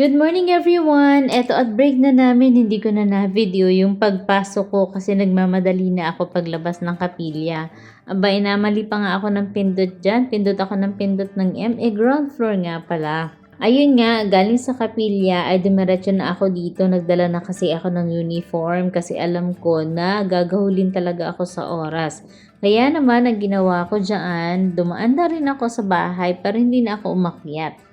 Good morning everyone! Eto at break na namin, hindi ko na na-video yung pagpasok ko kasi nagmamadali na ako paglabas ng kapilya. Abay, namali pa nga ako ng pindot dyan. Pindot ako ng pindot ng MA ground floor nga pala. Ayun nga, galing sa kapilya ay dumiretso na ako dito. Nagdala na kasi ako ng uniform kasi alam ko na gagahulin talaga ako sa oras. Kaya naman, ang ginawa ko dyan, dumaan na rin ako sa bahay pero hindi na ako umakyat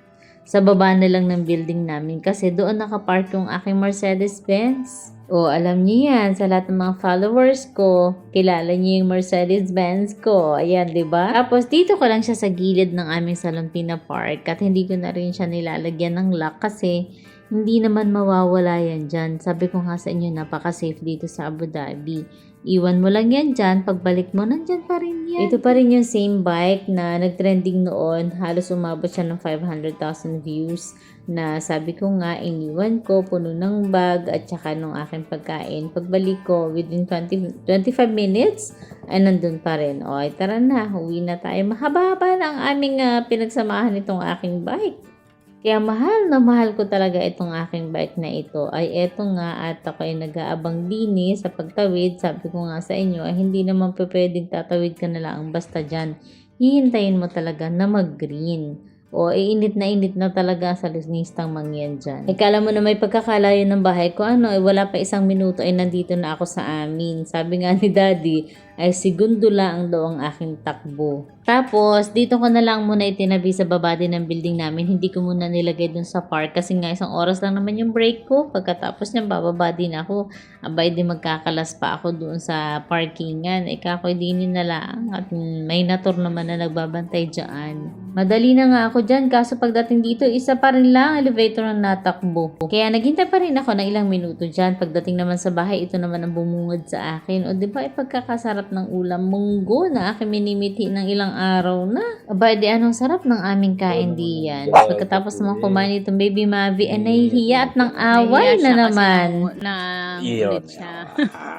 sa baba na lang ng building namin kasi doon nakapark yung aking Mercedes-Benz. O, alam niyo yan, sa lahat ng mga followers ko, kilala niyo yung Mercedes-Benz ko. Ayan, di ba? Tapos, dito ko lang siya sa gilid ng aming Salon Pina Park at hindi ko na rin siya nilalagyan ng lock kasi hindi naman mawawala yan dyan. Sabi ko nga sa inyo, napaka-safe dito sa Abu Dhabi. Iwan mo lang yan dyan, pagbalik mo, nandyan pa rin yan. Ito pa rin yung same bike na nagtrending noon. Halos umabot siya ng 500,000 views na sabi ko nga, iniwan ko, puno ng bag at saka nung aking pagkain. Pagbalik ko, within 20, 25 minutes, ay nandun pa rin. O, tara na, huwi na tayo. Mahaba-haba na ang aming ah, pinagsamahan itong aking bike. Kaya mahal na mahal ko talaga itong aking bike na ito. Ay eto nga at ako ay nag-aabang dini sa pagtawid. Sabi ko nga sa inyo ay hindi naman pwedeng tatawid ka na lang basta dyan. Hihintayin mo talaga na mag-green. O iinit na init na talaga sa lisnistang mangyan dyan. Ikala mo na may pagkakalayo ng bahay ko ano, eh, wala pa isang minuto ay nandito na ako sa amin. Sabi nga ni daddy, ay segundo lang daw ang aking takbo. Tapos, dito ko na lang muna itinabi sa baba din ng building namin. Hindi ko muna nilagay dun sa park kasi nga isang oras lang naman yung break ko. Pagkatapos niya, bababa din ako. Abay, di magkakalas pa ako doon sa parkingan. Ikakoy din na lang. At may natur naman na nagbabantay dyan. Madali na nga ako dyan. Kaso pagdating dito, isa pa rin lang elevator ang natakbo. Kaya naghintay pa rin ako ng ilang minuto dyan. Pagdating naman sa bahay, ito naman ang bumungad sa akin. O di ba, ipagkakasarap ng ulam munggo na aking minimiti ng ilang araw na. Aba, di anong sarap ng aming kain diyan. Pagkatapos naman kumain itong baby Mavi, ay nahihiya at ng away na naman. Na ulit siya.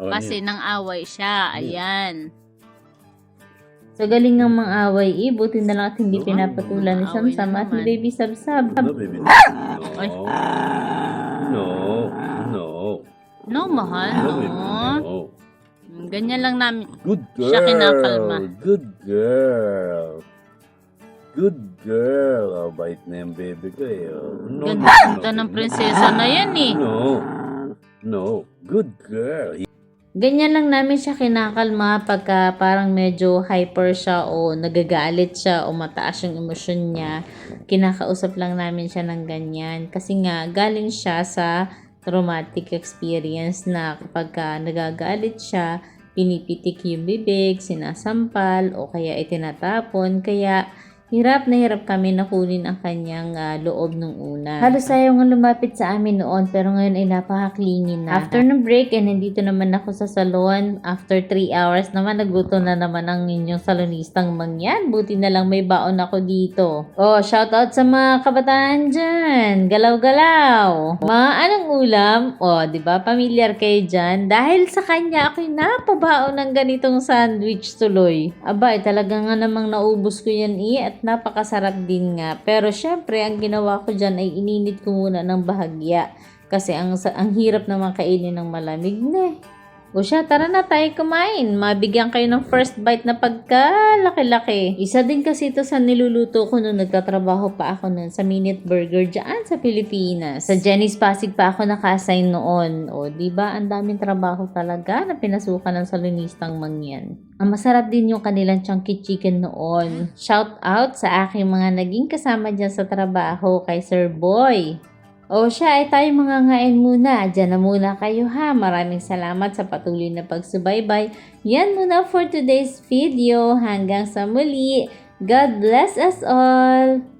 Oh, Kasi nang away siya. Ayan. So galing ng mga away, eh, buti na lang at hindi pinapatulan ni Samsam na at ni baby Sabsab. No, baby. Ay. No. No. No, mahal. No, baby. No. Ganyan lang namin. Good girl. Siya kinakalma. Good girl. Good girl. Oh, bait na yung baby ko eh. Oh, No, no, Ganda no, ng no. prinsesa na yan eh. No. No. Good girl. Ganyan lang namin siya kinakalma pagka parang medyo hyper siya o nagagalit siya o mataas yung emosyon niya. Kinakausap lang namin siya ng ganyan. Kasi nga, galing siya sa traumatic experience na kapag ka nagagalit siya, pinipitik yung bibig, sinasampal, o kaya itinatapon. Kaya, hirap na hirap kami na kunin ang kanyang ah, loob nung una. Halos ayaw nga lumapit sa amin noon, pero ngayon ay napakaklingin na. After ng break, eh, nandito naman ako sa salon. After 3 hours naman, nagluto na naman ang inyong salonistang mangyan. Buti na lang may baon ako dito. Oh, shout out sa mga kabataan dyan. Galaw-galaw. Mga anong ulam? Oh, di ba? Pamilyar kayo dyan. Dahil sa kanya, ako'y napabaon ng ganitong sandwich tuloy. Aba, eh, talaga nga namang naubos ko yan eh at napakasarap din nga. Pero syempre, ang ginawa ko dyan ay ininit ko muna ng bahagya. Kasi ang, ang hirap naman kainin ng malamig na eh. O siya, tara na tayo kumain. Mabigyan kayo ng first bite na pagkalaki-laki. Isa din kasi ito sa niluluto ko nung nagtatrabaho pa ako nun sa Minute Burger dyan sa Pilipinas. Sa Jenny's Pasig pa ako naka-assign noon. O, di ba Ang daming trabaho talaga na pinasukan ng salonistang mangyan. Ang masarap din yung kanilang chunky chicken noon. Shout out sa aking mga naging kasama dyan sa trabaho kay Sir Boy. O siya ay tayo mga ngain muna. Diyan na muna kayo ha. Maraming salamat sa patuloy na pagsubaybay. Yan muna for today's video. Hanggang sa muli. God bless us all.